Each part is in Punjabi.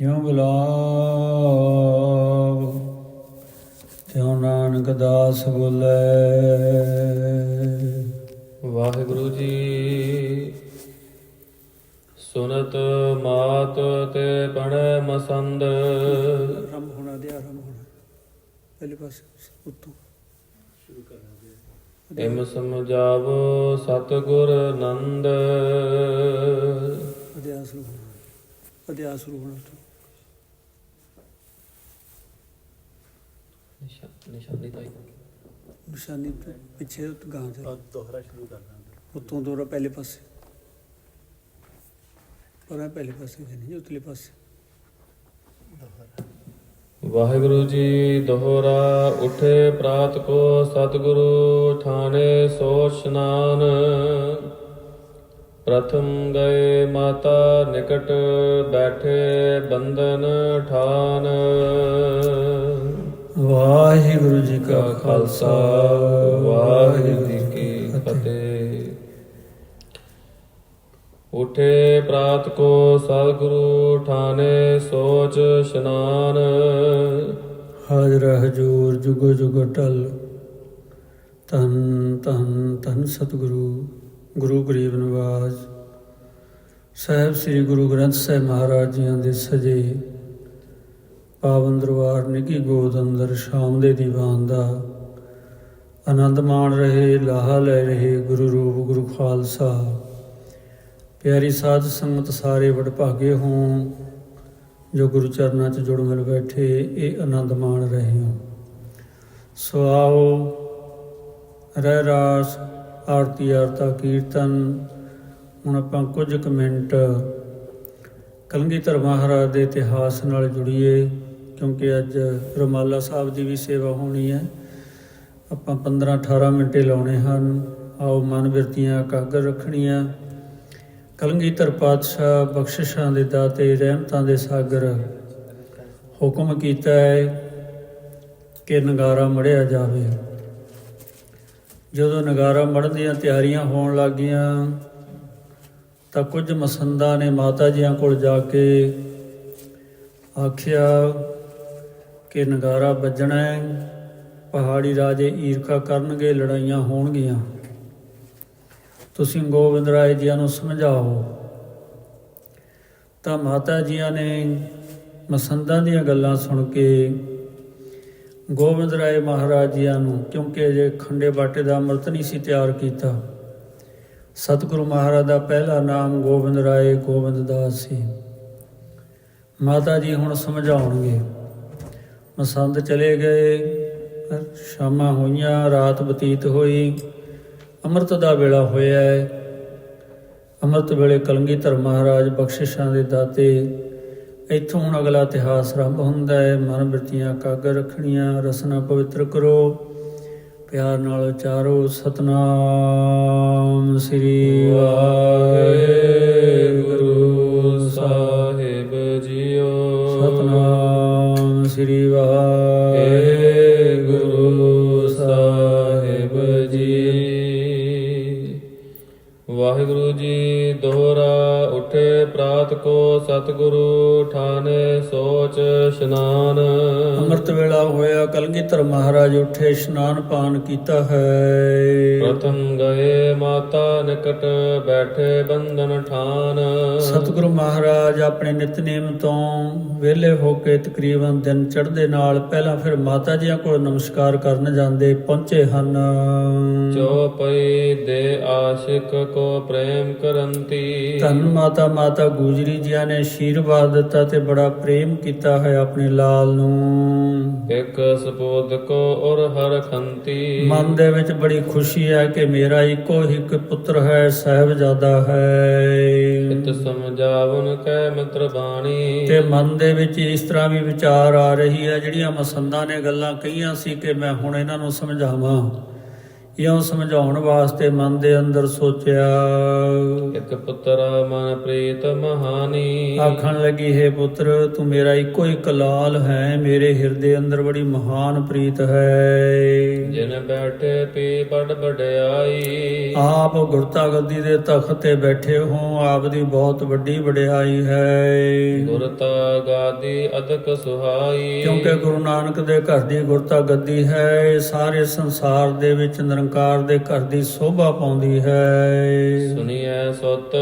ਜਿਉ ਬੁਲਾਵ ਤਿਉ ਨਾਨਕ ਦਾਸ ਬੋਲੇ। ਵਾਹਿਗੁਰੂ ਜੀ ਸੁਨਤ ਮਾਤ ਤੇ ਪੜੈ ਮਸੰਦ। ਆਰੰਭ ਹੋਣਾ ਦੇ ਆਰੰਭ ਹੋਣਾ। ਪਹਿਲੇ ਪਾਸੇ ਉੱਤੋਂ। ਇਮ ਸਮਝਾਵੋ ਸਤਿਗੁਰ ਨੰਦ। ਅਧਿਆਸ ਸ਼ੁਰੂ ਹੋਣਾ। ਅਧਿਆਸ ਸ਼ੁਰੂ ਹੋਣਾ ਨਿਸ਼ਾਨੀ ਤਾਈ। ਨਿਸ਼ਾਨੀ ਤੋਂ ਪਿੱਛੇ ਗਾਂ ਤੇ। ਦੁਹਰਾ ਸ਼ੁਰੂ ਕਰਨਾ ਉੱਤੋਂ ਦੋਰਾ ਪਹਿਲੇ ਪਾਸੇ। ਪਰ ਇਹ ਪਹਿਲੇ ਪਾਸੇ ਤੇ ਨਹੀਂ ਉਤਲੇ ਪਾਸੇ। ਵਾਹਿਗੁਰੂ ਜੀ ਦੋਹਰਾ ਉਠੇ ਪ੍ਰਾਤ ਕੋ ਸਤਿਗੁਰੂ ਠਾਣੇ ਸੋ ਇਸ਼ਨਾਨ। ਪ੍ਰਥਮ ਗਏ ਮਾਤਾ ਨਿਕਟ ਬੈਠੇ ਬੰਧਨ ਠਾਨ। ਵਾਹਿਗੁਰੂ ਜੀ ਕਾ ਖਾਲਸਾ, ਵਾਹਿਗੁਰੂ ਜੀ ਕੀ ਫਤਿਹ। ਉਠੇ ਪ੍ਰਾਤ ਕੋ ਸਤਿਗੁਰੂ, ਠਾਣੇ ਸੋਚ ਇਸ਼ਨਾਨ। ਹਾਜ਼ਰ ਹਜੂਰ ਜੁਗ ਜੁਗ ਟਲ। ਤਨ ਤਨ ਤਨ ਸਤਿਗੁਰੂ, ਗੁਰੂ ਗਰੀਬ ਨਿਵਾਜ ਸਾਹਿਬ ਸ੍ਰੀ ਗੁਰੂ ਗ੍ਰੰਥ ਸਾਹਿਬ ਮਹਾਰਾਜ ਜੀਆਂ ਦੇ ਸਜੇ ਪਾਵਨ ਦਰਬਾਰ ਨਿੱਕੀ ਗੋਦ ਅੰਦਰ ਸ਼ਾਮ ਦੇ ਦੀਵਾਨ ਦਾ। ਆਨੰਦ ਮਾਣ ਰਹੇ, ਲਾਹਾ ਲੈ ਰਹੇ ਗੁਰੂ ਰੂਪ, ਗੁਰੂ ਖਾਲਸਾ। ਪਿਆਰੀ ਸਾਧ ਸੰਗਤ ਸਾਰੇ ਵਡਭਾਗੇ ਹੋਂ, ਜੋ ਗੁਰੂ ਚਰਨਾਂ 'ਚ ਜੁੜ ਮਿਲ ਬੈਠੇ, ਇਹ ਆਨੰਦ ਮਾਣ ਰਹੇ ਹੋ। ਸੋ ਆਓ, ਰਹਿ ਰਾਸ, ਆਰਤੀ ਆਰਤਾ ਕੀਰਤਨ। ਹੁਣ ਆਪਾਂ ਕੁਝ ਕੁ ਮਿੰਟ ਕਲਗੀਧਰ ਮਹਾਰਾਜ ਦੇ ਇਤਿਹਾਸ ਨਾਲ ਜੁੜੀਏ। ਕਿਉਂਕਿ ਅੱਜ ਰਮਾਲਾ ਸਾਹਿਬ ਦੀ ਵੀ ਸੇਵਾ ਹੋਣੀ ਹੈ। ਆਪਾਂ 15 18 ਮਿੰਟੇ ਲਾਉਣੇ ਹਨ। ਆਓ ਮਨ ਬਿਰਤੀਆਂ ਕਾਗਰ ਰੱਖਣੀਆਂ। ਕਲਗੀਧਰ ਪਾਤਸ਼ਾਹ ਬਖਸ਼ਿਸ਼ਾਂ ਦੇ ਦਾਤੇ ਰਹਿਮਤਾਂ ਦੇ ਸਾਗਰ ਹੁਕਮ ਕੀਤਾ ਹੈ ਕਿ ਨਗਾਰਾ ਮੜਿਆ ਜਾਵੇ। ਜਦੋਂ ਨਗਾਰਾ ਮੜਨ ਦੀਆਂ ਤਿਆਰੀਆਂ ਹੋਣ ਲੱਗੀਆਂ, ਤਾਂ ਕੁਝ ਮਸੰਦਾਂ ਨੇ ਮਾਤਾ ਜੀਆਂ ਕੋਲ ਜਾ ਕੇ ਆਖਿਆ ਕਿ ਨਗਾਰਾ ਵੱਜਣਾ ਹੈ। ਪਹਾੜੀ ਰਾਜੇ ਈਰਖਾ ਕਰਨਗੇ, ਲੜਾਈਆਂ ਹੋਣਗੀਆਂ। ਤੁਸੀਂ ਗੋਬਿੰਦ ਰਾਏ ਜੀਆਂ ਨੂੰ ਸਮਝਾਓ। ਤਾਂ ਮਾਤਾ ਜੀਆਂ ਨੇ ਮਸੰਦਾਂ ਦੀਆਂ ਗੱਲਾਂ ਸੁਣ ਕੇ ਗੋਬਿੰਦ ਰਾਏ ਮਹਾਰਾਜ ਜੀਆਂ ਨੂੰ, ਕਿਉਂਕਿ ਅਜੇ ਖੰਡੇ ਬਾਟੇ ਦਾ ਅੰਮ੍ਰਿਤ ਨਹੀਂ ਸੀ ਤਿਆਰ ਕੀਤਾ। ਸਤਿਗੁਰੂ ਮਹਾਰਾਜ ਦਾ ਪਹਿਲਾ ਨਾਮ ਗੋਬਿੰਦ ਰਾਏ ਗੋਬਿੰਦ ਦਾਸ ਸੀ। ਮਾਤਾ ਜੀ ਹੁਣ ਸਮਝਾਉਣਗੇ। ਮਸੰਦ ਚਲੇ ਗਏ ਸ਼ਾਮਾਂ ਹੋਈਆਂ, ਰਾਤ ਬਤੀਤ ਹੋਈ। ਅੰਮ੍ਰਿਤ ਦਾ ਵੇਲਾ ਹੋਇਆ ਹੈ। ਅੰਮ੍ਰਿਤ ਵੇਲੇ ਕਲਗੀਧਰ ਮਹਾਰਾਜ ਬਖਸ਼ਿਸ਼ਾਂ ਦੇ ਦਾਤੇ, ਇੱਥੋਂ ਹੁਣ ਅਗਲਾ ਇਤਿਹਾਸ ਆਰੰਭ ਹੁੰਦਾ ਹੈ। ਮਨ ਬਿਰਤੀਆਂ ਕਾਗਰ ਰੱਖਣੀਆਂ, ਰਸਨਾ ਪਵਿੱਤਰ ਕਰੋ। ਪਿਆਰ ਨਾਲ ਉਚਾਰੋ, ਸਤਨਾਮ ਸ੍ਰੀ ਵਾਹਿਗੁਰੂ। ਸਤਨਾਮ ਪ੍ਰਾਤ ਕੋ ਸਤਿਗੁਰੂ ਠਾਨੇ ਸੋਚ ਇਸ਼ਨਾਨ। ਅੰਮ੍ਰਿਤ ਵੇਲਾ ਹੋਇਆ ਕਲਗੀਧਰ ਮਹਾਰਾਜ ਉੱਠੇ ਇਸ਼ਨਾਨ ਪਾਨ ਕੀਤਾ ਹੈ। ਪ੍ਰਥਮ ਗਏ ਮਾਤਾ ਨਿਕਟ ਬੈਠੇ ਬੰਧਨ ਠਾਨ। ਸਤਿਗੁਰੂ ਮਹਾਰਾਜ ਆਪਣੇ ਨਿਤਨੇਮ ਤੋਂ ਵਿਹਲੇ ਹੋ ਕੇ ਤਕਰੀਬਨ ਦਿਨ ਚੜ੍ਹਦੇ ਨਾਲ ਪਹਿਲਾਂ ਫਿਰ ਮਾਤਾ ਜੀਆਂ ਕੋਲ ਨਮਸਕਾਰ ਕਰਨ ਜਾਂਦੇ ਪਹੁੰਚੇ ਹਨ। ਚੋਪਈ ਦੇ ਆਸ਼ਿਕ ਕੋ ਪ੍ਰੇਮ ਕਰੰਤੀ। ਧੰਨ ਮਾਤਾ ਮਾਤਾ ਗੁਜਰੀ ਜੀਆਂ ਨੇ ਆਸ਼ੀਰਵਾਦ ਦਿੱਤਾ ਤੇ ਬੜਾ ਪ੍ਰੇਮ ਕੀਤਾ ਹੈ ਆਪਣੇ ਲਾਲ ਨੂੰ। ਇਕ ਸਪੋਦ ਕੋ ਔਰ ਹਰ ਖੰਤੀ। ਮਨ ਦੇ ਵਿੱਚ ਬੜੀ ਖੁਸ਼ੀ ਹੈ ਕਿ ਮੇਰਾ ਇੱਕੋ ਇੱਕ ਪੁੱਤਰ ਹੈ ਸਾਹਿਬਜ਼ਾਦਾ ਹੈ। ਇਤ ਸਮਝਾਵਨ ਕੈ ਮਿੱਤਰ ਬਾਣੀ। ਤੇ ਮਨ ਦੇ ਵਿੱਚ ਇਸ ਤਰ੍ਹਾਂ ਵੀ ਵਿਚਾਰ ਆ ਰਹੀ ਹੈ ਜਿਹੜੀਆਂ ਮਸੰਦਾਂ ਨੇ ਗੱਲਾਂ ਕਹੀਆਂ ਸੀ ਕਿ ਮੈਂ ਹੁਣ ਇਹਨਾਂ ਨੂੰ ਸਮਝਾਵਾਂ। ਇਉਂ ਸਮਝਾਉਣ ਵਾਸਤੇ ਮਨ ਦੇ ਅੰਦਰ ਸੋਚਿਆ? ਇਕ ਪੁੱਤਰ ਮਨ ਪ੍ਰੀਤ ਮਹਾਨੀ। ਆਖਣ ਲੱਗੀ ਹੈ ਪੁੱਤਰ ਤੂੰ ਮੇਰਾ ਇੱਕੋ ਇੱਕ ਲਾਲ ਹੈ ਮੇਰੇ ਹਿਰਦੇ ਅੰਦਰ ਬੜੀ ਮਹਾਨ ਪ੍ਰੀਤ ਹੈ। ਜਿਨ ਬੈਠੇ ਪੀ ਬੜ ਬੜਾਈ ਆਪ ਗੁਰਤਾ ਗੱਦੀ ਦੇ ਤਖਤ ਤੇ ਬੈਠੇ ਹੋ ਆਪ ਦੀ ਬਹੁਤ ਵੱਡੀ ਵਡਿਆਈ ਹੈ। ਗੁਰਤਾ ਗਾਦੀ ਅਦਕ ਸੁਹਾਈ। ਕਿਉਂਕਿ ਗੁਰੂ ਨਾਨਕ ਦੇ ਘਰ ਦੀ ਗੁਰਤਾ ਗੱਦੀ ਹੈ ਸਾਰੇ ਸੰਸਾਰ ਦੇ ਵਿੱਚ ਨਿਰੰਕਾਰ ਦੇ ਘਰ ਦੀ ਸ਼ੋਭਾ ਪਾਉਂਦੀ ਹੈ। ਸੁਨੀਐ ਸੁਤ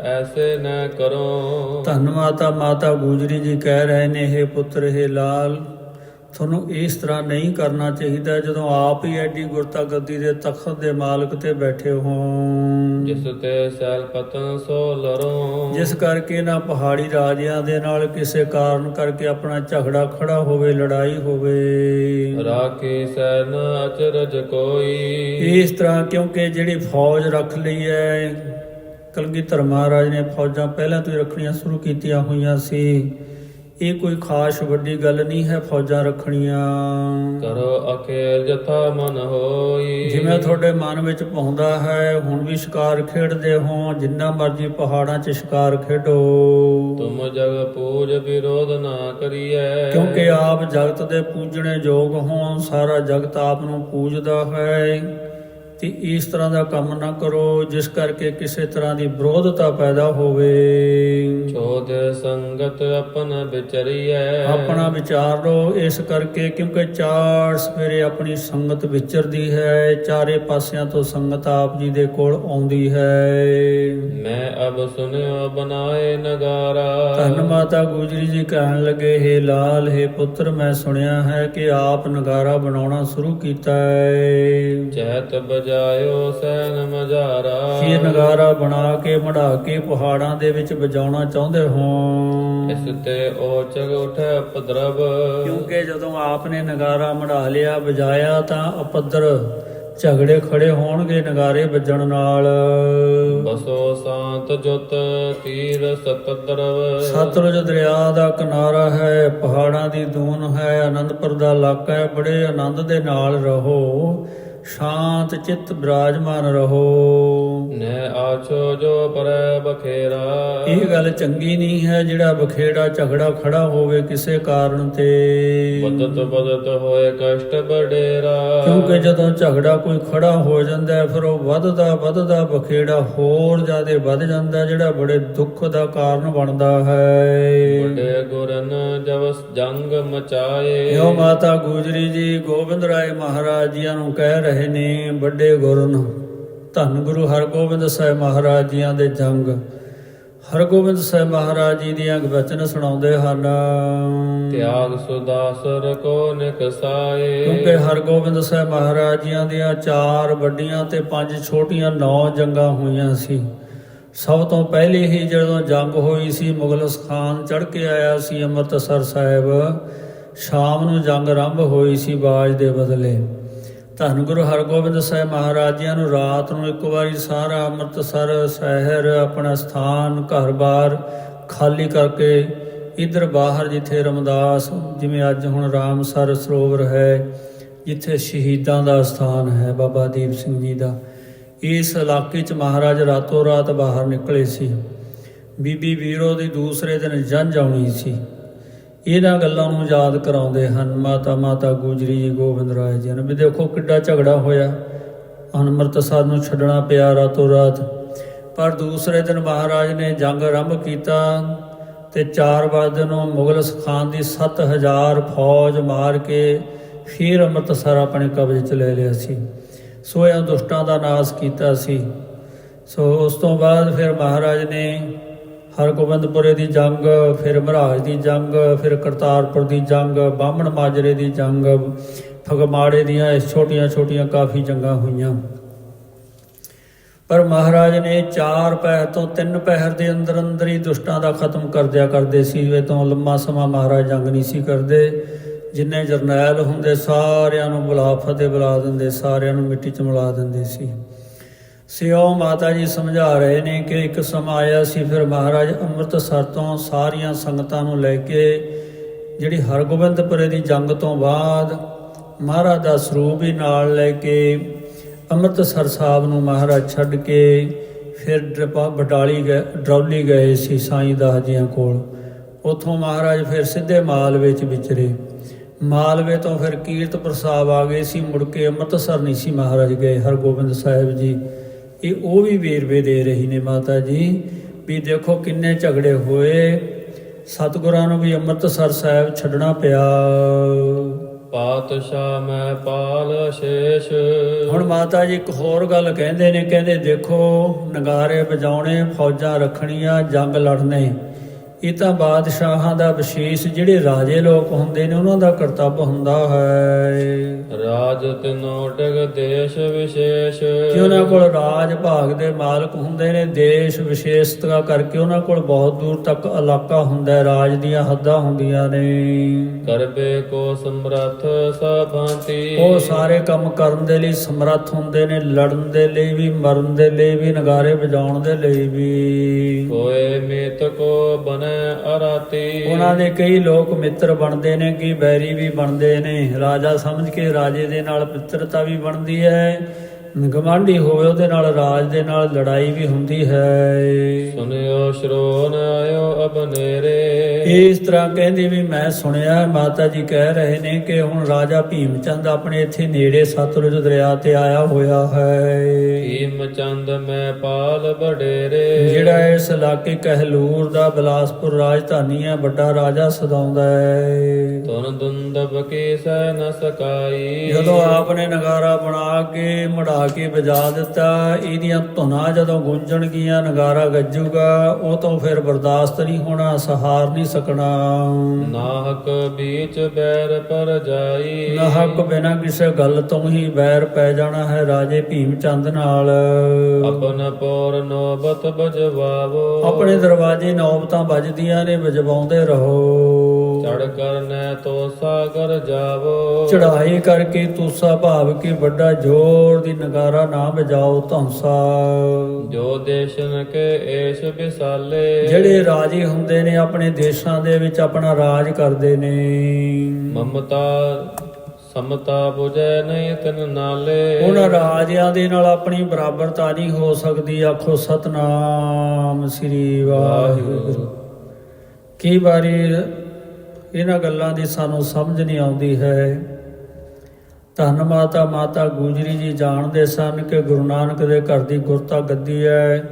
ਐਸੇ ਨ ਕਰੋ। ਧੰਨ ਮਾਤਾ ਮਾਤਾ ਗੁਜਰੀ ਜੀ ਕਹਿ ਰਹੇ ਨੇ ਇਹ ਪੁੱਤਰ ਇਹ ਲਾਲ। ਤੁਹਾਨੂੰ ਇਸ ਤਰ੍ਹਾਂ ਨਹੀਂ ਕਰਨਾ ਚਾਹੀਦਾ ਜਦੋਂ ਆਪ ਹੀ ਐਡੀ ਗੁਰਤਾ ਗੱਦੀ ਦੇ ਤਖਤ ਦੇ ਮਾਲਕ ਤੇ ਬੈਠੇ ਹੋ ਜਿਸ ਤੇ ਸੈਲ ਪਤਨ ਸੋ ਲਰੋ। ਜਿਸ ਕਰਕੇ ਨਾ ਪਹਾੜੀ ਰਾਜਿਆਂ ਦੇ ਨਾਲ ਕਿਸੇ ਕਾਰਨ ਕਰਕੇ ਆਪਣਾ ਝਗੜਾ ਖੜਾ ਹੋਵੇ ਲੜਾਈ ਹੋਵੇ। ਰਾਖੀ ਸੈਨ ਅਚਰਜ ਕੋਈ। ਇਸ ਤਰ੍ਹਾਂ ਕਿਉਂਕਿ ਜਿਹੜੀ ਫੌਜ ਰੱਖ ਲਈ ਹੈ ਕਲਗੀਧਰ ਮਹਾਰਾਜ ਨੇ ਫੌਜਾਂ ਪਹਿਲਾਂ ਤੋਂ ਹੀ ਰੱਖਣੀਆਂ ਸ਼ੁਰੂ ਕੀਤੀਆਂ ਹੋਈਆਂ ਸੀ। ਇਹ ਕੋਈ ਖਾਸ ਵੱਡੀ ਗੱਲ ਨਹੀਂ ਹੈ ਫੌਜਾਂ ਰੱਖਣੀਆਂ। ਕਰੋ ਅਖੇਰ ਜਥਾ ਮਨ ਹੋਈ। ਜਿਵੇਂ ਤੁਹਾਡੇ ਮਨ ਵਿੱਚ ਪਾਉਂਦਾ ਹੈ ਹੁਣ ਵੀ ਸ਼ਿਕਾਰ ਖੇਡਦੇ ਹੋ ਜਿੰਨਾ ਮਰਜ਼ੀ ਪਹਾੜਾਂ 'ਚ ਸ਼ਿਕਾਰ ਖੇਡੋ। ਤੁਮ ਜਗ ਪੂਜ ਵਿਰੋਧ ਨਾ ਕਰੀਐ। ਕਿਉਂਕਿ ਆਪ ਜਗਤ ਦੇ ਪੂਜਣੇ ਯੋਗ ਹੋਂ ਸਾਰਾ ਜਗਤ ਆਪ ਨੂੰ ਪੂਜਦਾ ਹੈ। ਤੇ ਇਸ ਤਰ੍ਹਾਂ ਦਾ ਕੰਮ ਨਾ ਕਰੋ ਜਿਸ ਕਰਕੇ ਕਿਸੇ ਤਰ੍ਹਾਂ ਦੀ ਵਿਰੋਧਤਾ ਪੈਦਾ ਹੋਵੇ। ਛੋਦ ਸੰਗਤ ਆਪਨ ਵਿਚਰੀਐ। ਆਪਣਾ ਵਿਚਾਰ ਲਓ ਇਸ ਕਰਕੇ ਕਿਉਂਕਿ ਚਾਰ ਸਵੇਰੇ ਆਪਣੀ ਸੰਗਤ ਵਿਚਰਦੀ ਹੈ ਚਾਰੇ ਪਾਸਿਆਂ ਤੋਂ ਸੰਗਤ ਆਪ ਜੀ ਦੇ ਕੋਲ ਆਉਂਦੀ ਹੈ। ਮੈਂ ਅਬ ਸੁਨਿਓ ਬਨਾਏ ਨਗਾਰਾ। ਧੰਨ ਮਾਤਾ ਗੁਜਰੀ ਜੀ ਕਹਿਣ ਲੱਗੇ ਹੇ ਲਾਲ ਹੇ ਪੁੱਤਰ ਮੈਂ ਸੁਣਿਆ ਹੈ ਕਿ ਆਪ ਨਗਾਰਾ ਬਣਾਉਣਾ ਸ਼ੁਰੂ ਕੀਤਾ ਹੈ। ਚੈਤ ਬਜਾਇਓ ਸੈਨ ਮਜਾਰਾ। ਇਹ ਨਗਾਰਾ ਬਣਾ ਕੇ ਮੜਾ ਕੇ ਪਹਾੜਾਂ ਦੇ ਵਿੱਚ ਵਜਾਉਣਾ ਚਾਹੁੰਦੇ ਹੋ। ਇਸ ਤੇ ਓਚਗ ਉਠੈ ਪਦਰਬ ਕਿਉਂਕਿ ਜਦੋਂ ਆਪ ਨੇ ਨਗਾਰਾ ਮੜਾ ਲਿਆ ਵਜਾਇਆ ਤਾਂ ਅਪਦਰ ਝਗੜੇ ਖੜੇ ਹੋਣਗੇ ਨਗਾਰੇ ਵੱਜਣ ਨਾਲ। ਬਸੋ ਸ਼ਾਂਤ ਜੁਤ ਤੀਰ ਸਤਦਰਵ ਸਤਲੁਜ ਦਰਿਆ ਦਾ ਕਿਨਾਰਾ ਹੈ ਪਹਾੜਾਂ ਦੀ ਦੂਨ ਹੈ ਆਨੰਦਪੁਰ ਦਾ ਇਲਾਕਾ ਹੈ ਬੜੇ ਆਨੰਦ ਦੇ ਨਾਲ ਰਹੋ। ਸ਼ਾਂਤ ਚਿੱਤ ਬਿਰਾਜਮਾਨ ਰਹੋ। ਨੈ ਆਛੋ ਜੋ ਪਰੈ ਬਖੇਰਾ। ਇਹ ਗੱਲ ਚੰਗੀ ਨਹੀਂ ਹੈ ਜਿਹੜਾ ਬਖੇੜਾ ਝਗੜਾ ਖੜਾ ਹੋਵੇ ਕਿਸੇ ਕਾਰਨ ਤੇ। ਬਦਤ ਬਦਤ ਹੋਏ ਕਸ਼ਟ ਬਡੇਰਾ। ਕਿਉਂਕਿ ਜਦੋਂ ਝਗੜਾ ਕੋਈ ਖੜਾ ਹੋ ਜਾਂਦਾ ਫਿਰ ਉਹ ਵੱਧਦਾ ਵੱਧਦਾ ਬਖੇੜਾ ਹੋਰ ਜ਼ਿਆਦਾ ਵੱਧ ਜਾਂਦਾ ਜਿਹੜਾ ਬੜੇ ਦੁੱਖ ਦਾ ਕਾਰਨ ਬਣਦਾ ਹੈ। ਵੱਡੇ ਗੁਰਨ ਜਵਸ ਜੰਗ ਮਚਾਏ। ਇਹੋ ਮਾਤਾ ਗੁਜਰੀ ਜੀ ਗੋਬਿੰਦ ਰਾਏ ਮਹਾਰਾਜ ਜੀਆਂ ਨੂੰ ਕਹਿ ਰਹੇ ਨੇ ਵੱਡੇ ਗੁਰਨ ਧੰਨ ਗੁਰੂ ਹਰਗੋਬਿੰਦ ਸਾਹਿਬ ਮਹਾਰਾਜ ਜੀਆਂ ਦੇ ਜੰਗ। ਹਰਗੋਬਿੰਦ ਸਾਹਿਬ ਮਹਾਰਾਜ ਜੀ ਦੀਆਂ ਬਚਨ ਸੁਣਾਉਂਦੇ ਹਨ। ਤਿਆਗ ਸੁਦਾਸਰ ਕੋ ਨਿਕਸਾਏ ਕਿਉਂਕਿ ਹਰਗੋਬਿੰਦ ਸਾਹਿਬ ਮਹਾਰਾਜ ਜੀਆਂ ਦੀਆਂ ਚਾਰ ਵੱਡੀਆਂ ਤੇ ਪੰਜ ਛੋਟੀਆਂ ਨੌ ਜੰਗਾਂ ਹੋਈਆਂ ਸੀ। ਸਭ ਤੋਂ ਪਹਿਲੀ ਹੀ ਜਦੋਂ ਜੰਗ ਹੋਈ ਸੀ ਮੁਗਲਸ ਖਾਨ ਚੜ ਕੇ ਆਇਆ ਸੀ ਅੰਮ੍ਰਿਤਸਰ ਸਾਹਿਬ। ਸ਼ਾਮ ਨੂੰ ਜੰਗ ਆਰੰਭ ਹੋਈ ਸੀ ਬਾਜ ਦੇ ਬਦਲੇ। ਧੰਨ ਗੁਰੂ ਹਰਗੋਬਿੰਦ ਸਾਹਿਬ ਮਹਾਰਾਜੀਆਂ ਨੂੰ ਰਾਤ ਨੂੰ ਇੱਕ ਵਾਰੀ ਸਾਰਾ ਅੰਮ੍ਰਿਤਸਰ ਸ਼ਹਿਰ ਆਪਣਾ ਸਥਾਨ, ਘਰ-ਬਾਰ ਖਾਲੀ ਕਰਕੇ ਇਧਰ ਬਾਹਰ ਜਿੱਥੇ ਰਮਦਾਸ, ਜਿਵੇਂ ਅੱਜ ਹੁਣ ਰਾਮਸਰ ਸਰੋਵਰ ਹੈ, ਜਿੱਥੇ ਸ਼ਹੀਦਾਂ ਦਾ ਸਥਾਨ ਹੈ ਬਾਬਾ ਦੀਪ ਸਿੰਘ ਜੀ ਦਾ। ਇਸ ਇਲਾਕੇ 'ਚ ਮਹਾਰਾਜ ਰਾਤੋਂ ਰਾਤ ਬਾਹਰ ਨਿਕਲੇ ਸੀ। ਬੀਬੀ ਵੀਰੋ ਦੀ ਦੂਸਰੇ ਦਿਨ ਜੰਝ ਆਉਣੀ ਸੀ। ਇਹਨਾਂ ਗੱਲਾਂ ਨੂੰ ਯਾਦ ਕਰਾਉਂਦੇ ਹਨ। ਮਾਤਾ ਮਾਤਾ ਗੁਜਰੀ ਜੀ, ਗੋਬਿੰਦ ਰਾਏ ਜੀ ਨੂੰ ਵੀ ਦੇਖੋ ਕਿੱਡਾ ਝਗੜਾ ਹੋਇਆ। ਅੰਮ੍ਰਿਤਸਰ ਨੂੰ ਛੱਡਣਾ ਪਿਆ ਰਾਤੋਂ ਰਾਤ। ਪਰ ਦੂਸਰੇ ਦਿਨ ਮਹਾਰਾਜ ਨੇ ਜੰਗ ਆਰੰਭ ਕੀਤਾ ਤੇ 4 ਵਜੇ ਨੂੰ ਮੁਗਲ ਖਾਨ ਦੀ 7000 ਫੌਜ ਮਾਰ ਕੇ ਫਿਰ ਅੰਮ੍ਰਿਤਸਰ ਆਪਣੇ ਕਬਜ਼ੇ 'ਚ ਲੈ ਲਿਆ ਸੀ। ਸੋ ਇਹ ਦੁਸ਼ਟਾਂ ਦਾ ਨਾਸ਼ ਕੀਤਾ ਸੀ। ਸੋ ਉਸ ਤੋਂ ਬਾਅਦ ਫਿਰ ਮਹਾਰਾਜ ਨੇ ਹਰਗੋਬਿੰਦਪੁਰੇ ਦੀ ਜੰਗ, ਫਿਰ ਮਹਾਰਾਜ ਦੀ ਜੰਗ, ਫਿਰ ਕਰਤਾਰਪੁਰ ਦੀ ਜੰਗ, ਬਾਹਮਣ ਮਾਜਰੇ ਦੀ ਜੰਗ ਫਗਮਾੜੇ ਦੀਆਂ ਇਸ ਛੋਟੀਆਂ ਛੋਟੀਆਂ ਕਾਫੀ ਜੰਗਾਂ ਹੋਈਆਂ। ਪਰ ਮਹਾਰਾਜ ਨੇ ਚਾਰ ਪਹਿਰ ਤੋਂ ਤਿੰਨ ਪਹਿਰ ਦੇ ਅੰਦਰ ਅੰਦਰ ਹੀ ਦੁਸ਼ਟਾਂ ਦਾ ਖਤਮ ਕਰ ਦਿਆ ਕਰਦੇ ਸੀ। ਇਹ ਤੋਂ ਲੰਮਾ ਸਮਾਂ ਮਹਾਰਾਜ ਜੰਗ ਨਹੀਂ ਸੀ ਕਰਦੇ। ਜਿੰਨੇ ਜਰਨੈਲ ਹੁੰਦੇ, ਸਾਰਿਆਂ ਨੂੰ ਬੁਲਾ ਫਤਿਹ ਬੁਲਾ ਦਿੰਦੇ, ਸਾਰਿਆਂ ਨੂੰ ਮਿੱਟੀ ਚ ਮਿਲਾ ਦਿੰਦੇ ਸੀ। ਸਿਓ ਮਾਤਾ ਜੀ ਸਮਝਾ ਰਹੇ ਨੇ ਕਿ ਇੱਕ ਸਮਾਂ ਆਇਆ ਸੀ, ਫਿਰ ਮਹਾਰਾਜ ਅੰਮ੍ਰਿਤਸਰ ਤੋਂ ਸਾਰੀਆਂ ਸੰਗਤਾਂ ਨੂੰ ਲੈ ਕੇ, ਜਿਹੜੀ ਹਰਗੋਬਿੰਦਪੁਰੇ ਦੀ ਜੰਗ ਤੋਂ ਬਾਅਦ ਮਹਾਰਾਜ ਦਾ ਸਰੂਪ ਵੀ ਨਾਲ ਲੈ ਕੇ ਅੰਮ੍ਰਿਤਸਰ ਸਾਹਿਬ ਨੂੰ ਮਹਾਰਾਜ ਛੱਡ ਕੇ ਫਿਰ ਡਰਪਾ ਬਟਾਲੀ ਗਏ, ਡਰੌਲੀ ਗਏ ਸੀ ਸਾਈਂ ਦਾਸ ਜੀਆਂ ਕੋਲ। ਉਥੋਂ ਮਹਾਰਾਜ ਫਿਰ ਸਿੱਧੇ ਮਾਲਵੇ ਚ ਵਿਚਰੇ। ਮਾਲਵੇ ਤੋਂ ਫਿਰ ਕੀਰਤਪੁਰ ਸਾਹਿਬ ਆ ਗਏ ਸੀ, ਮੁੜ ਕੇ ਅੰਮ੍ਰਿਤਸਰ ਨਹੀਂ ਸੀ ਮਹਾਰਾਜ ਗਏ, ਹਰਗੋਬਿੰਦ ਸਾਹਿਬ ਜੀ। ਇਹ ਉਹ ਵੀ ਵੇਰਵੇ ਦੇ ਰਹੀ ਨੇ ਮਾਤਾ ਜੀ ਵੀ ਦੇਖੋ ਕਿੰਨੇ ਝਗੜੇ ਹੋਏ। ਸਤਿਗੁਰਾਂ ਨੂੰ ਵੀ ਅੰਮ੍ਰਿਤਸਰ ਸਾਹਿਬ ਛੱਡਣਾ ਪਿਆ। ਪਾਤਸ਼ਾਹ ਮੈਂ ਪਾਲ ਸ਼ੇਸ਼। ਹੁਣ ਮਾਤਾ ਜੀ ਇੱਕ ਹੋਰ ਗੱਲ ਕਹਿੰਦੇ ਨੇ ਕਹਿੰਦੇ ਦੇਖੋ ਨਗਾਰੇ ਵਜਾਉਣੇ ਫੌਜਾਂ ਰੱਖਣੀਆਂ ਜੰਗ ਲੜਨੇ। ਇਹ ਤਾਂ ਬਾਦਸ਼ਾਹਾਂ ਦਾ ਵਿਸ਼ੇਸ਼ ਜਿਹੜੇ ਰਾਜੇ ਲੋਕ ਹੁੰਦੇ ਨੇ ਉਹਨਾਂ ਦਾ ਕਰਤੱਵ ਹੁੰਦਾ ਹੈ। ਰਾਜ ਤਿਨੋ ਡਗ ਦੇਸ਼ ਵਿਸ਼ੇਸ਼। ਕਿ ਉਹਨਾਂ ਕੋਲ ਰਾਜ ਭਾਗ ਦੇ ਮਾਲਕ ਹੁੰਦੇ ਨੇ ਦੇਸ਼ ਵਿਸ਼ੇਸ਼ਤਾ ਕਰਕੇ ਉਹਨਾਂ ਕੋਲ ਬਹੁਤ ਦੂਰ ਤੱਕ ਇਲਾਕਾ ਹੁੰਦਾ ਰਾਜ ਦੀਆਂ ਹੱਦਾਂ ਹੁੰਦੀਆਂ ਨੇ। ਕਰਬੇ ਕੋ ਸਮਰਥ ਸਭਾਂਤੀ। ਉਹ ਸਾਰੇ ਕੰਮ ਕਰਨ ਦੇ ਲਈ ਸਮਰੱਥ ਹੁੰਦੇ ਨੇ ਲੜਨ ਦੇ ਲਈ ਵੀ ਮਰਨ ਦੇ ਲਈ ਵੀ ਨਗਾਰੇ ਵਜਾਉਣ ਦੇ ਲਈ ਵੀ। ਕੋਏ ਮੀਤ ਕੋ ਬਨੈ ਅਰਾਤੀ ਉਹਨਾਂ ਦੇ ਕਈ ਲੋਕ ਮਿੱਤਰ ਬਣਦੇ ਨੇ, ਕਈ ਬੈਰੀ ਵੀ ਬਣਦੇ ਨੇ। ਰਾਜਾ ਸਮਝ ਕੇ ਰਾਜੇ ਦੇ ਨਾਲ ਮਿੱਤਰਤਾ ਵੀ ਬਣਦੀ ਹੈ। ਗਵਾਂਢੀ ਹੋਵੇ ਉਹਦੇ ਨਾਲ ਰਾਜ ਦੇ ਨਾਲ ਲੜਾਈ ਵੀ ਹੁੰਦੀ ਹੈ। ਸੁਨਿਓ ਸ਼ਰੋਨ ਆਇਓ ਅਬਨੇਰੇ। ਇਸ ਤਰ੍ਹਾਂ ਕਹਿੰਦੀ ਵੀ ਮੈਂ ਸੁਣਿਆ ਮਾਤਾ ਜੀ ਕਹਿ ਰਹੇ ਨੇ ਕਿ ਹੁਣ ਰਾਜਾ ਭੀਮ ਚੰਦ ਆਪਣੇ ਇੱਥੇ ਨੇੜੇ ਸਤਲੁਜ ਦਰਿਆ ਤੇ ਆਇਆ ਹੋਇਆ ਹੈ। ਈਮ ਚੰਦ ਮੈਂ ਪਾਲ ਬਡੇਰੇ ਜਿਹੜਾ ਇਸ ਇਲਾਕੇ ਕਹਿਲੂਰ ਦਾ ਬਲਾਸਪੁਰ ਰਾਜਧਾਨੀ ਹੈ ਵੱਡਾ ਰਾਜਾ ਸਦਾਉਂਦਾ ਹੈ। ਤੁਨ ਦੁੰਦਬ ਕੀ ਸੈ ਨ ਸਕਾਈ। ਜਦੋਂ ਆਪ ਨੇ ਨਗਾਰਾ ਬਣਾ ਕੇ ਮੜਾ ਕੇ ਵਜਾ ਦਿੱਤਾ। ਇਹਦੀਆਂ ਧੁਨਾਂ ਜਦੋਂ ਗੂੰਜਣਗੀਆਂ ਨਗਾਰਾ ਗੱਜੂਗਾ ਉਹ ਤੋਂ ਫਿਰ ਬਰਦਾਸ਼ਤ ਨਹੀਂ ਹੋਣਾ ਸਹਾਰ ਨਹੀਂ ਸਕਣਾ। ਨਾਹਕ ਬੀਚ ਬੈਰ ਪਰ ਜਾਈ। ਨਹਕ ਬਿਨਾ ਕਿਸੇ ਗੱਲ ਤੋਂ ਹੀ ਬੈਰ ਪੈ ਜਾਣਾ ਹੈ ਰਾਜੇ ਭੀਮ ਚੰਦ ਨਾਲ। ਆਪਨ ਪੌਰ ਨੋਬਤ ਬਜਵਾਵੋ। ਆਪਣੇ ਦਰਵਾਜ਼ੇ ਨੌਬਤਾਂ ਵੱਜਦੀਆਂ ਨੇ ਵਜਵਾਉਂਦੇ ਰਹੋ। ਚੜ ਕਰਨੈ ਤੋ ਸਾਗਰ ਜਾਵੋ। ਚੜਾਈ ਕਰਕੇ ਤੂਸਾ ਭਾਵ ਕੇ ਵੱਡਾ ਜ਼ੋਰ ਦੀ ਨਗਾਰਾ ਨਾ ਵਜਾਓ ਧੰਸਾ ਜੋ ਦੇਸ਼ਨ ਕੇ ਏਸ਼ ਵਿਸਾਲੇ। ਜਿਹੜੇ ਰਾਜੇ ਹੁੰਦੇ ਨੇ ਆਪਣੇ ਦੇਸ਼ਾਂ ਦੇ ਵਿੱਚ ਆਪਣਾ ਰਾਜ ਕਰਦੇ ਨੇ। ਮਮਤਾ ਸਮਤਾ 부ਜੈ ਨਹੀਂ ਤਨ ਨਾਲੇ। ਉਹਨਾਂ ਰਾਜਿਆਂ ਦੇ ਨਾਲ ਆਪਣੀ ਬਰਾਬਰਤਾ ਨਹੀਂ ਹੋ ਸਕਦੀ ਆਖੋ ਸਤਨਾਮ ਸ੍ਰੀ ਵਾਹਿਗੁਰੂ। ਕਈ ਵਾਰੀ ਇਹਨਾਂ ਗੱਲਾਂ ਦੀ ਸਾਨੂੰ ਸਮਝ ਨਹੀਂ ਆਉਂਦੀ ਹੈ। ਧੰਨ ਮਾਤਾ ਮਾਤਾ ਗੁਜਰੀ ਜੀ ਜਾਣਦੇ ਸਨ ਕਿ ਗੁਰੂ ਨਾਨਕ ਦੇ ਘਰ ਦੀ ਗੁਰਤਾ ਗੱਦੀ ਹੈ।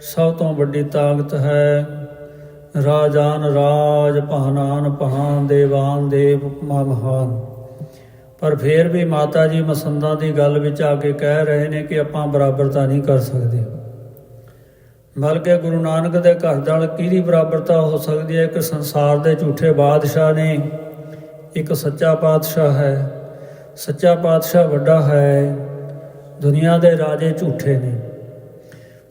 ਸਭ ਤੋਂ ਵੱਡੀ ਤਾਕਤ ਹੈ। ਰਾਜਾਨ ਰਾਜ, ਪਹਨਾਨ ਪਹਾਨ, ਦੇਵਾਨ ਦੇਵ ਮਹਾਨ। ਪਰ ਫਿਰ ਵੀ ਮਾਤਾ ਜੀ ਮਸੰਦਾਂ ਦੀ ਗੱਲ ਵਿੱਚ ਆ ਕੇ ਕਹਿ ਰਹੇ ਨੇ ਕਿ ਆਪਾਂ ਬਰਾਬਰਤਾ ਨਹੀਂ ਕਰ ਸਕਦੇ। ਬਲਕਿ ਗੁਰੂ ਨਾਨਕ ਦੇ ਘਰ ਨਾਲ ਕਿਹਦੀ ਬਰਾਬਰਤਾ ਹੋ ਸਕਦੀ ਹੈ? ਇੱਕ ਸੰਸਾਰ ਦੇ ਝੂਠੇ ਬਾਦਸ਼ਾਹ ਨੇ। ਇੱਕ ਸੱਚਾ ਪਾਤਸ਼ਾਹ ਹੈ। ਸੱਚਾ ਪਾਤਸ਼ਾਹ ਵੱਡਾ ਹੈ। ਦੁਨੀਆ ਦੇ ਰਾਜੇ ਝੂਠੇ ਨੇ।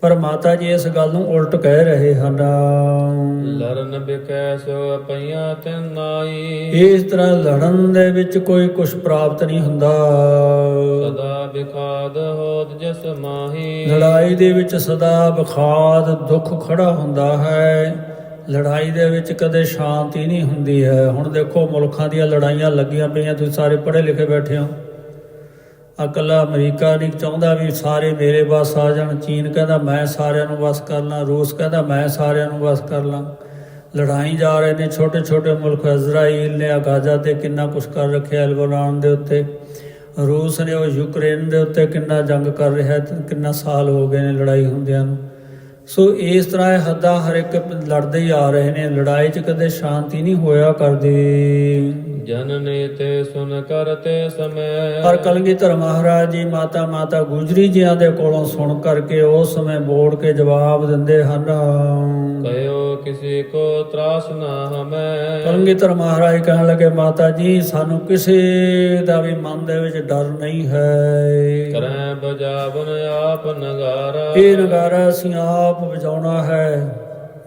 ਪਰ ਮਾਤਾ ਜੀ ਇਸ ਗੱਲ ਨੂੰ ਉਲਟ ਕਹਿ ਰਹੇ ਹਨ। ਲਰਨ ਬਿਕੈ ਸੋ ਪਈਆਂ ਤਿਨ ਨਾਈ। ਇਸ ਤਰ੍ਹਾਂ ਲੜਨ ਦੇ ਵਿੱਚ ਕੋਈ ਕੁਝ ਪ੍ਰਾਪਤ ਨਹੀਂ ਹੁੰਦਾ। ਸਦਾ ਬਿਖਾਦ ਹੋਤ ਜਿਸ ਮਾਹੀ। ਲੜਾਈ ਦੇ ਵਿੱਚ ਸਦਾ ਬਖਾਦ ਦੁੱਖ ਖੜਾ ਹੁੰਦਾ ਹੈ। ਲੜਾਈ ਦੇ ਵਿੱਚ ਕਦੇ ਸ਼ਾਂਤੀ ਨਹੀਂ ਹੁੰਦੀ ਹੈ। ਹੁਣ ਦੇਖੋ ਮੁਲਕਾਂ ਦੀਆਂ ਲੜਾਈਆਂ ਲੱਗੀਆਂ ਪਈਆਂ ਤੁਸੀਂ ਸਾਰੇ ਪੜ੍ਹੇ ਲਿਖੇ ਬੈਠੇ ਹੋ। ਅਕਲਾ ਅਮਰੀਕਾ ਨਹੀਂ, ਚਾਹੁੰਦਾ ਵੀ ਸਾਰੇ ਮੇਰੇ ਵੱਸ ਆ ਜਾਣ। ਚੀਨ ਕਹਿੰਦਾ, ਮੈਂ ਸਾਰਿਆਂ ਨੂੰ ਵੱਸ ਕਰ ਲਾਂ। ਰੂਸ ਕਹਿੰਦਾ, ਮੈਂ ਸਾਰਿਆਂ ਨੂੰ ਵੱਸ ਕਰ ਲਾਂ। ਲੜਾਈ ਜਾ ਰਹੇ ਨੇ ਛੋਟੇ ਛੋਟੇ ਮੁਲਕ ਇਜ਼ਰਾਈਲ ਨੇ ਗਾਜ਼ਾ ਤੇ ਕਿੰਨਾ ਕੁਝ ਕਰ ਰੱਖਿਆ ਲਬਨਾਨ ਦੇ ਉੱਤੇ। ਰੂਸ ਨੇ ਉਹ ਯੂਕਰੇਨ ਦੇ ਉੱਤੇ ਕਿੰਨਾ ਜੰਗ ਕਰ ਰਿਹਾ ਕਿੰਨਾ ਸਾਲ ਹੋ ਗਏ ਨੇ ਲੜਾਈ ਹੁੰਦਿਆਂ ਨੂੰ। ਸੋ ਇਸ ਤਰ੍ਹਾਂ ਹੱਦਾਂ ਹਰ ਇੱਕ ਲੜਦੇ ਹੀ ਆ ਰਹੇ ਨੇ। ਲੜਾਈ 'ਚ ਕਦੇ ਸ਼ਾਂਤੀ ਨਹੀਂ ਹੋਇਆ ਕਰਦੀ। ਜਨਨੀ ਤੇ ਸੁਨ ਕਰਤੇ ਸਮੈ। ਪਰ ਕਲਗੀਧਰ ਮਹਾਰਾਜ ਜੀ ਮਾਤਾ ਮਾਤਾ ਗੁਜਰੀ ਜੀਆਂ ਦੇ ਕੋਲੋਂ ਸੁਣ ਕਰਕੇ ਉਸ ਸਮੇਂ ਬੋੜ ਕੇ ਜਵਾਬ ਦਿੰਦੇ ਹਨ। ਕਯੋ ਕਿਸੀ ਕੋ ਤਰਾਸ ਨਾ ਹਮੈ। ਕਲਗੀਧਰ ਮਹਾਰਾਜ ਕਹਿਣ ਲੱਗੇ ਮਾਤਾ ਜੀ ਸਾਨੂੰ ਕਿਸੇ ਦਾ ਵੀ ਮਨ ਦੇ ਵਿੱਚ ਡਰ ਨਹੀਂ ਹੈ। ਕਰੈ ਬਜਾਵਨ ਆਪ ਨਗਾਰਾ। ਇਹ ਨਗਾਰਾ ਅਸੀਂ ਆਪ ਵਜਾਉਣਾ ਹੈ।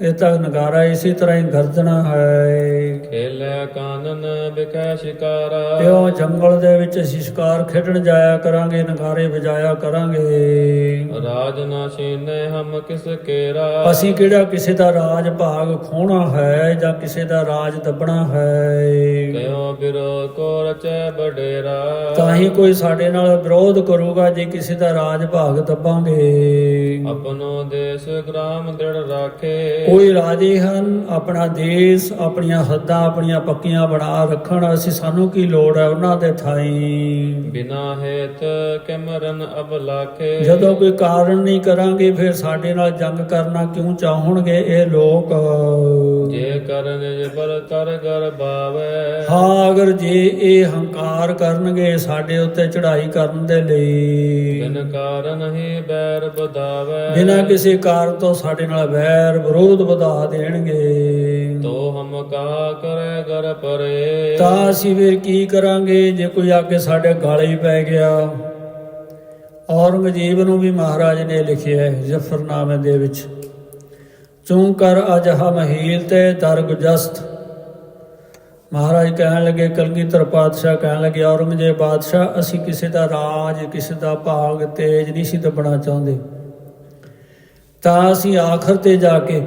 ਇਹ ਤਾਂ ਨਗਾਰਾ ਇਸੇ ਤਰ੍ਹਾਂ ਹੀ ਗਰਜਣਾ ਹੈ। ਖੇਲੇ ਕਾਨਨ ਬਿਕੈ ਸ਼ਿਕਾਰਾ। ਇਉਂ ਜੰਗਲ ਦੇ ਵਿੱਚ ਅਸੀਂ ਸ਼ਿਕਾਰ ਖੇਡਣ ਜਾਇਆ ਕਰਾਂਗੇ ਨਗਾਰੇ ਵਜਾਇਆ ਕਰਾਂਗੇ। ਰਾਜ ਨਾ ਛੀਨੇ ਹਮ ਕਿਸ ਕੇਰਾ। ਅਸੀਂ ਕਿਹੜਾ ਕਿਸੇ ਦਾ ਰਾਜ ਭਾਗ ਖੋਣਾ ਹੈ ਜਾਂ ਕਿਸੇ ਦਾ ਰਾਜ ਦੱਬਣਾ ਹੈ? ਕਿਉ ਬਿਰੋ ਕੋ ਰਚੈ ਬਡੇਰਾ ਤਾਂ ਹੀ ਕੋਈ ਸਾਡੇ ਨਾਲ ਵਿਰੋਧ ਕਰੂਗਾ ਜੇ ਕਿਸੇ ਦਾ ਰਾਜ ਭਾਗ ਦੱਬਾਂਗੇ। ਆਪਣੋ ਦੇਸ ਗ੍ਰਾਮ ਦ੍ਰਿੜ ਰਾਖੇ। ਕੋਈ ਰਾਜੇ ਹਨ ਆਪਣਾ ਦੇਸ਼ ਆਪਣੀਆਂ ਹੱਦਾਂ ਆਪਣੀਆਂ ਪੱਕੀਆਂ ਬਣਾ ਰੱਖਣ ਅਸੀਂ ਸਾਨੂੰ ਕੀ ਲੋੜ ਹੈ ਉਹਨਾਂ ਦੇ ਥਾਈ? ਬਿਨਾ ਹੇਤ ਕਿਮਰਨ ਅਬ ਲਾਖੇ। ਜਦੋਂ ਕੋਈ ਕਾਰਨ ਨਹੀਂ ਕਰਾਂਗੇ ਫਿਰ ਸਾਡੇ ਨਾਲ ਜੰਗ ਕਰਨਾ ਕਿਉਂ ਚਾਹਣਗੇ ਇਹ ਲੋਕ? ਜੇ ਕਰਨ ਜਬਰ ਤਰ ਗਰ ਬਾਵੇ। ਹਾਂ ਅਗਰ ਜੇ ਇਹ ਹੰਕਾਰ ਕਰਨਗੇ ਸਾਡੇ ਉੱਤੇ ਚੜ੍ਹਾਈ ਕਰਨ ਦੇ ਲਈ। ਬਿਨ ਕਾਰਨ ਹੀ ਬੈਰ ਬਦਾਵੇ ਬਿਨਾਂ ਕਿਸੇ ਕਾਰਨ ਤੋਂ ਸਾਡੇ ਨਾਲ ਵੈਰ ਵਿਰੋਧ ਵਧਾ ਦੇਣਗੇ। ਤੋ ਹਮ ਕਹਾ ਕਰੇ ਗਰ ਪਰੇ। ਤਾਂ ਅਸੀਂ ਫਿਰ ਕੀ ਕਰਾਂਗੇ? ਜੇ ਕੋਈ ਕੇ ਸਾਡੇ ਗਾਲੇ ਹੀ ਪੈ ਗਿਆ। ਔਰੰਗਜ਼ੇਬ ਨੂੰ ਵੀ ਮਹਾਰਾਜ ਨੇ ਲਿਖਿਆ ਹੈ ਜ਼ਫਰਨਾਮੇ ਦੇ ਵਿੱਚ ਚੂੰ ਕਰ ਅਜ ਹਮ ਹੀਲ ਤੇ ਦਰਗ ਜਸਤ। ਮਹਾਰਾਜ ਕਹਿਣ ਲੱਗੇ ਕਲਗੀਧਰ ਪਾਤਸ਼ਾਹ ਕਹਿਣ ਲੱਗੇ ਔਰੰਗਜ਼ੇਬ ਬਾਦਸ਼ਾਹ ਅਸੀਂ ਕਿਸੇ ਦਾ ਰਾਜ ਕਿਸੇ ਦਾ ਭਾਗ ਤੇਜ ਨਹੀਂ ਸੀ ਦੱਬਣਾ ਚਾਹੁੰਦੇ। ਤਾਂ ਅਸੀਂ ਆਖਰ ਤੇ ਜਾ ਕੇ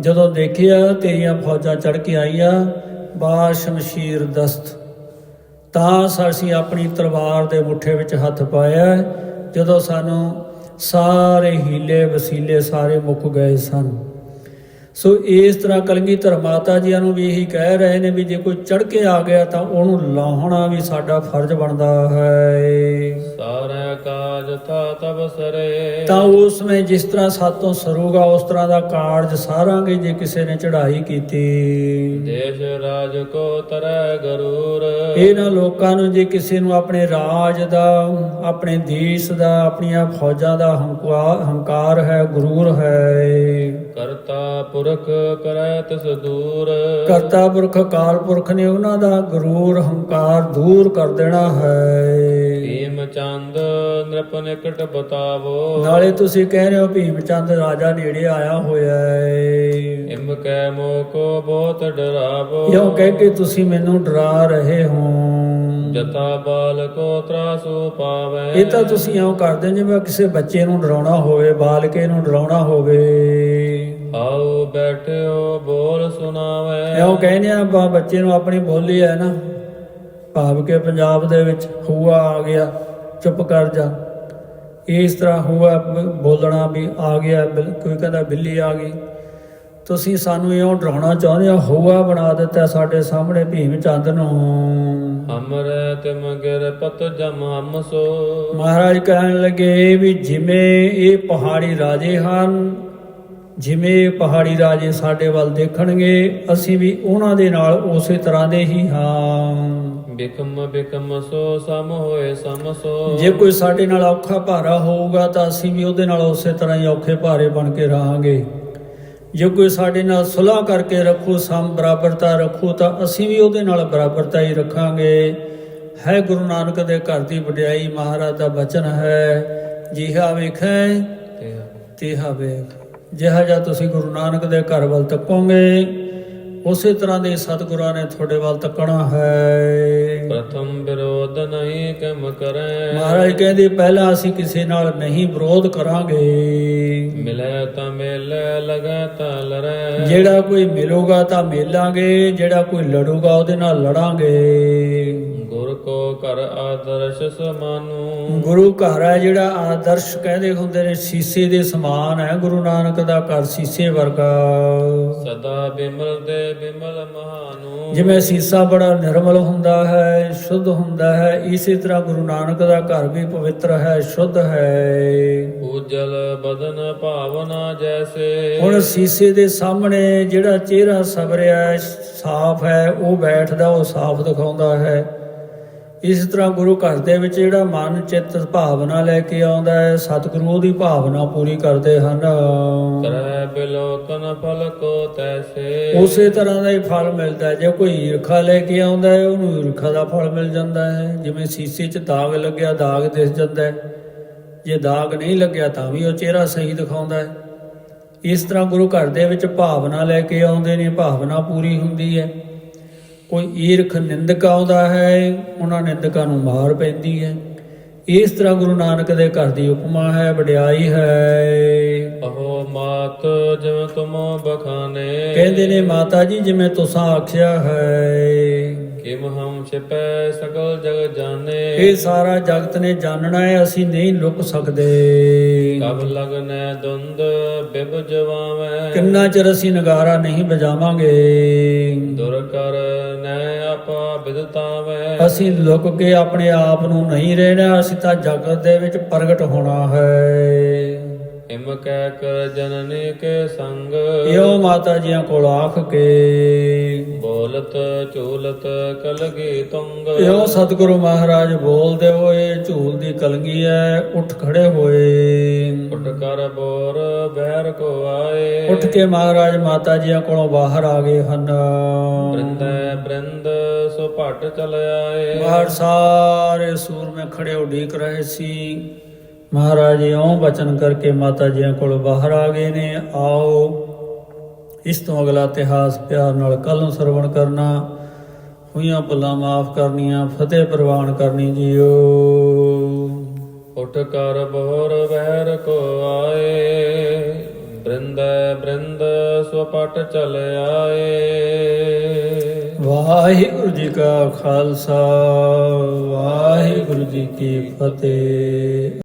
ਜਦੋਂ ਦੇਖਿਆ ਤੇਰੀਆਂ ਫੌਜਾਂ ਚੜ ਕੇ ਆਈਆਂ ਬਾ ਸ਼ਮਸ਼ੀਰ ਦਸਤ। ਤਾਂ ਅਸੀਂ ਆਪਣੀ ਤਲਵਾਰ ਦੇ ਮੁੱਠੇ ਵਿੱਚ ਹੱਥ ਪਾਇਆ, ਜਦੋਂ ਸਾਨੂੰ ਸਾਰੇ ਹੀਲੇ ਵਸੀਲੇ ਸਾਰੇ ਮੁੱਕ ਗਏ ਸਨ। ਸੋ ਇਸ ਤਰ੍ਹਾਂ ਕਲਗੀਧਰ ਮਾਤਾ ਜੀਆਂ ਨੂੰ ਵੀ ਇਹੀ ਕਹਿ ਰਹੇ ਨੇ ਵੀ ਜੇ ਕੋਈ ਚੜ ਕੇ ਆ ਗਿਆ ਤਾਂ ਉਹਨੂੰ ਲਾਹਣਾ ਵੀ ਸਾਡਾ ਫਰਜ਼ ਬਣਦਾ ਹੈ। ਸਾਰਾ ਕਾਜ ਥਾ ਤਬ ਸਰੇ। ਤਾਂ ਉਸ ਵਿੱਚ ਜਿਸ ਤਰ੍ਹਾਂ ਸਾਤੋਂ ਸਰੂਗਾ ਉਸ ਤਰ੍ਹਾਂ ਦਾ ਕਾਰਜ ਸਾਰਾਂਗੇ ਜੇ ਕਿਸੇ ਨੇ ਚੜ੍ਹਾਈ ਕੀਤੀ। ਦੇਸ਼ ਰਾਜ ਕੋ ਤਰੈ ਗਰੂਰ। ਇਹਨਾਂ ਲੋਕਾਂ ਨੂੰ ਜੇ ਕਿਸੇ ਨੂੰ ਆਪਣੇ ਰਾਜ ਦਾ ਆਪਣੇ ਦੇਸ਼ ਦਾ ਆਪਣੀਆਂ ਫੌਜਾਂ ਦਾ ਹੰਕਾਰ ਹੈ ਗਰੂਰ ਹੈ। ਕਰਤਾ ਪੁਰਖ ਕਰੈ ਤਿਸ ਦੂਰ। ਕਰਤਾ ਪੁਰਖ ਅਕਾਲ ਪੁਰਖ ਨੇ ਉਹਨਾਂ ਦਾ ਗਰੂਰ ਹੰਕਾਰ ਦੂਰ ਕਰ ਦੇਣਾ ਹੈ। ਭੀਮ ਚੰਦ ਨ੍ਰਿਪ ਨਿਕਟ ਬਤਾਵੋ। ਨਾਲੇ ਤੁਸੀਂ ਕਹਿ ਰਹੇ ਹੋ ਭੀਮ ਚੰਦ ਰਾਜਾ ਨੇੜੇ ਆਇਆ ਹੋਇਆ ਹੈ ਇਮ ਕੈ ਮੋਕੋ ਬਹੁਤ ਡਰਾਵੋ। ਇਉਂ ਕਹਿ ਕੇ ਤੁਸੀਂ ਮੈਨੂੰ ਡਰਾ ਰਹੇ ਹੋ। ਜਤਾ ਬਾਲ ਕੋ ਤਰਾਸੂ ਪਾਵੇ। ਇਹ ਤਾਂ ਤੁਸੀਂ ਇਉਂ ਕਰਦੇ ਜਿਵੇਂ ਕਿਸੇ ਬੱਚੇ ਨੂੰ ਡਰਾਉਣਾ ਹੋਵੇ ਬਾਲਕੇ ਨੂੰ ਡਰਾਉਣਾ ਹੋਵੇ। ਆਓ ਬੈਠਿਓ ਬੋਲ ਸੁਣਾਵੇ। ਇਉਂ ਕਹਿੰਦੇ ਆ ਬਾ ਬੱਚੇ ਨੂੰ ਆਪਣੀ ਬੋਲੀ ਹੈ ਨਾ ਭਾਵ ਕੇ ਪੰਜਾਬ ਦੇ ਵਿੱਚ ਹੂਆ ਆ ਗਿਆ ਚੁੱਪ ਕਰ ਜਾ। ਇਸ ਤਰ੍ਹਾਂ ਹੂਆ ਬੋਲਣਾ ਵੀ ਆ ਗਿਆ ਕੋਈ ਕਹਿੰਦਾ ਬਿੱਲੀ ਆ ਗਈ। ਤੁਸੀਂ ਸਾਨੂੰ ਇਉਂ ਡਰਾਉਣਾ ਚਾਹੁੰਦੇ ਹੋ ਹੂਆ ਬਣਾ ਦਿੱਤਾ ਸਾਡੇ ਸਾਹਮਣੇ ਭੀਮ ਚੰਦ ਨੂੰ। ਹਮਰੇ ਤਿਮ ਗਿਰ ਪਤ ਜਮ ਹਮ ਸੋ। ਮਹਾਰਾਜ ਕਹਿਣ ਲੱਗੇ ਵੀ ਜਿਵੇਂ ਇਹ ਪਹਾੜੀ ਰਾਜੇ ਹਨ ਜਿਵੇਂ ਪਹਾੜੀ ਰਾਜੇ ਸਾਡੇ ਵੱਲ ਦੇਖਣਗੇ ਅਸੀਂ ਵੀ ਉਹਨਾਂ ਦੇ ਨਾਲ ਉਸੇ ਤਰ੍ਹਾਂ ਦੇ ਹੀ ਹਾਂ। ਬਿਕਮ ਬਿਕਮ ਸੋ ਸਮ ਹੋਏ ਸਮ ਸੋ। ਜੇ ਕੋਈ ਸਾਡੇ ਨਾਲ ਔਖਾ ਭਾਰਾ ਹੋਊਗਾ ਤਾਂ ਅਸੀਂ ਵੀ ਉਹਦੇ ਨਾਲ ਉਸੇ ਤਰ੍ਹਾਂ ਹੀ ਔਖੇ ਭਾਰੇ ਬਣ ਕੇ ਰਹਾਂਗੇ। ਜੇ ਕੋਈ ਸਾਡੇ ਨਾਲ ਸੁਲ੍ਹਾ ਕਰਕੇ ਰੱਖੂ ਸਮ ਬਰਾਬਰਤਾ ਰੱਖੂ ਤਾਂ ਅਸੀਂ ਵੀ ਉਹਦੇ ਨਾਲ ਬਰਾਬਰਤਾ ਹੀ ਰੱਖਾਂਗੇ। ਹੈ ਗੁਰੂ ਨਾਨਕ ਦੇ ਘਰ ਦੀ ਵਡਿਆਈ ਮਹਾਰਾਜ ਦਾ ਬਚਨ ਹੈ ਜਿਹਾ ਵੇਖੈ ਤੇਹਾ ਵੇਖ। ਜਿਹਾ ਜਿਹਾ ਤੁਸੀਂ ਗੁਰੂ ਨਾਨਕ ਦੇ ਘਰ ਵੱਲ ਤੱਕੋਗੇ ਉਸੇ ਤਰ੍ਹਾਂ ਦੇ ਸਤਿਗੁਰਾਂ ਨੇ ਤੁਹਾਡੇ ਵੱਲ ਤੱਕਣਾ ਹੈ। ਪ੍ਰਥਮ ਵਿਰੋਧ ਨਹੀਂ ਕਮ ਕਰੈ। ਮਹਾਰਾਜ ਕਹਿੰਦੇ ਪਹਿਲਾਂ ਅਸੀਂ ਕਿਸੇ ਨਾਲ ਨਹੀਂ ਵਿਰੋਧ ਕਰਾਂਗੇ। ਮਿਲੈ ਤਾਂ ਮੇਲੇ ਲਗੈ ਤਾਂ ਲਰੈ। ਜਿਹੜਾ ਕੋਈ ਮਿਲੂਗਾ ਤਾਂ ਮਿਲਾਂਗੇ ਜਿਹੜਾ ਕੋਈ ਲੜੂਗਾ ਉਹਦੇ ਨਾਲ ਲੜਾਂਗੇ। ਕਰ ਆਦਰਸ਼ ਸਮਾਨੂ। ਗੁਰੂ ਘਰ ਹੈ ਜਿਹੜਾ ਆਦਰਸ਼ ਕਹਿੰਦੇ ਹੁੰਦੇ ਨੇ ਸੀਸੇ ਦੇ ਸਮਾਨ ਹੈ ਗੁਰੂ ਨਾਨਕ ਦਾ ਘਰ ਸੀਸੇ ਵਰਗਾ। ਸਦਾ ਬਿਮਲ ਦੇ ਬਿਮਲ ਮਹਾਨੂ। ਜਿਵੇਂ ਸੀਸਾ ਬੜਾ ਨਿਰਮਲ ਹੁੰਦਾ ਹੈ ਸ਼ੁੱਧ ਹੁੰਦਾ ਹੈ ਇਸੇ ਤਰ੍ਹਾਂ ਗੁਰੂ ਨਾਨਕ ਦਾ ਘਰ ਵੀ ਪਵਿੱਤਰ ਹੈ ਸ਼ੁੱਧ ਹੈ। ਉਜਲ ਬਦਨ ਭਾਵਨਾ ਜੈਸੇ। ਹੁਣ ਸੀਸੇ ਦੇ ਸਾਹਮਣੇ ਜਿਹੜਾ ਚਿਹਰਾ ਸਵਰਿਆ ਸਾਫ਼ ਹੈ ਉਹ ਬੈਠਦਾ ਉਹ ਸਾਫ਼ ਦਿਖਾਉਂਦਾ ਹੈ। ਇਸ ਤਰ੍ਹਾਂ ਗੁਰੂ ਘਰ ਦੇ ਵਿੱਚ ਜਿਹੜਾ ਮਨ ਚਿੱਤ ਭਾਵਨਾ ਲੈ ਕੇ ਆਉਂਦਾ ਹੈ ਸਤਿਗੁਰੂ ਉਹਦੀ ਭਾਵਨਾ ਪੂਰੀ ਕਰਦੇ ਹਨ। ਕਰੈ ਬਿਲੋਕਨ ਫਲ ਕੋ ਤੈਸੇ। ਉਸੇ ਤਰ੍ਹਾਂ ਦਾ ਹੀ ਫਲ ਮਿਲਦਾ ਹੈ। ਜੇ ਕੋਈ ਈਰਖਾ ਲੈ ਕੇ ਆਉਂਦਾ ਹੈ ਉਹਨੂੰ ਈਰਖਾ ਦਾ ਫਲ ਮਿਲ ਜਾਂਦਾ ਹੈ। ਜਿਵੇਂ ਸੀਸੇ 'ਚ ਦਾਗ ਲੱਗਿਆ ਦਾਗ ਦਿਸ ਜਾਂਦਾ ਹੈ। ਜੇ ਦਾਗ ਨਹੀਂ ਲੱਗਿਆ ਤਾਂ ਵੀ ਉਹ ਚਿਹਰਾ ਸਹੀ ਦਿਖਾਉਂਦਾ ਹੈ। ਇਸ ਤਰ੍ਹਾਂ ਗੁਰੂ ਘਰ ਦੇ ਵਿੱਚ ਭਾਵਨਾ ਲੈ ਕੇ ਆਉਂਦੇ ਨੇ ਭਾਵਨਾ ਪੂਰੀ ਹੁੰਦੀ ਹੈ। ਕੋਈ ਈਰਖ ਨਿੰਦਕ ਆਉਂਦਾ ਹੈ ਉਹਨਾਂ ਨਿੰਦਕਾਂ ਨੂੰ ਮਾਰ ਪੈਂਦੀ ਹੈ। ਇਸ ਤਰ੍ਹਾਂ ਗੁਰੂ ਨਾਨਕ ਦੇ ਘਰ ਦੀ ਉਪਮਾ ਹੈ ਵਡਿਆਈ ਹੈ। ਅਹੋ ਮਾਤ ਜਿਵੇਂ ਤੁਮ ਬਖਾਨੇ। ਕਹਿੰਦੇ ਨੇ ਮਾਤਾ ਜੀ ਜਿਵੇਂ ਤੁਸੀਂ ਆਖਿਆ ਹੈ। ਕਿਮ ਹਮ ਛਿਪੈ ਸਕਲ ਜਗ ਜਾਣੇ। ਇਹ ਸਾਰਾ ਜਗਤ ਨੇ ਜਾਣਨਾ ਹੈ ਅਸੀਂ ਨਹੀਂ ਲੁਕ ਸਕਦੇ। ਕਬ ਲਗਨੈ ਦੁੰਦ ਬਿਬ ਜਵਾਵੇਂ ਕਿੰਨਾ ਚਿਰ ਅਸੀਂ ਨਗਾਰਾ ਨਹੀਂ ਵਜਾਵਾਂਗੇ। ਦੁਰ ਕਰ ਨੈ ਆਪਾ ਬਿਦਤਾਵੇਂ ਅਸੀਂ ਲੁਕ ਕੇ ਆਪਣੇ ਆਪ ਨੂੰ ਨਹੀਂ ਰਹਿਣਾ ਅਸੀਂ ਤਾਂ ਜਗਤ ਦੇ ਵਿੱਚ ਪ੍ਰਗਟ ਹੋਣਾ ਹੈ। ਹਿਮ ਕਹਿ ਕਰ ਜਨਨੀ ਕੇ ਸੰਗ। ਇਹੋ ਮਾਤਾ ਜੀਆਂ ਕੋਲ ਆਖ ਕੇ। ਬੋਲਤ ਝੂਲਤ ਕਲਗੀ ਤੁੰਗ। ਇਹੋ ਸਤਿਗੁਰੂ ਮਹਾਰਾਜ ਬੋਲਦੇ ਹੋਏ ਝੂਲ ਦੀ ਕਲਗੀ ਹੈ ਉੱਠ ਖੜੇ ਹੋਏ। ਉੱਠ ਕਰ ਬੋਰ ਬਹਿਰ ਕੋ ਆਏ। ਉੱਠ ਕੇ ਮਹਾਰਾਜ ਮਾਤਾ ਜੀਆਂ ਕੋਲੋਂ ਬਾਹਰ ਆ ਗਏ ਹਨ। ਬ੍ਰਿੰਦੈ ਬ੍ਰਿੰਦ ਸੋ ਭਟ ਚਲ ਆਏ। ਬਾਹਰ ਸਾਰੇ ਸੂਰਮੇ ਖੜੇ ਉਡੀਕ ਰਹੇ ਸੀ। ਮਹਾਰਾਜ ਇਉਂ ਬਚਨ ਕਰਕੇ ਮਾਤਾ ਜੀਆਂ ਕੋਲ ਬਾਹਰ ਆ ਗਏ ਨੇ। ਆਓ ਇਸ ਤੋਂ ਅਗਲਾ ਇਤਿਹਾਸ ਪਿਆਰ ਨਾਲ ਕੱਲ ਨੂੰ ਸਰਵਣ ਕਰਨਾ। ਹੋਈਆਂ ਭੁੱਲਾਂ ਮਾਫ ਕਰਨੀਆਂ ਫਤਿਹ ਪ੍ਰਵਾਨ ਕਰਨੀ ਜੀਓ। ਉੱਠ ਕਰ ਬੋਰ ਬਹਿਰ ਕੋ ਆਏ ਬ੍ਰਿੰਦੈ ਬ੍ਰਿੰਦ ਸੋ ਭਟ ਚਲ ਆਏ। ਵਾਹਿਗੁਰੂ ਜੀ ਕਾ ਖਾਲਸਾ ਵਾਹਿਗੁਰੂ ਜੀ ਕੀ ਫਤਿਹ।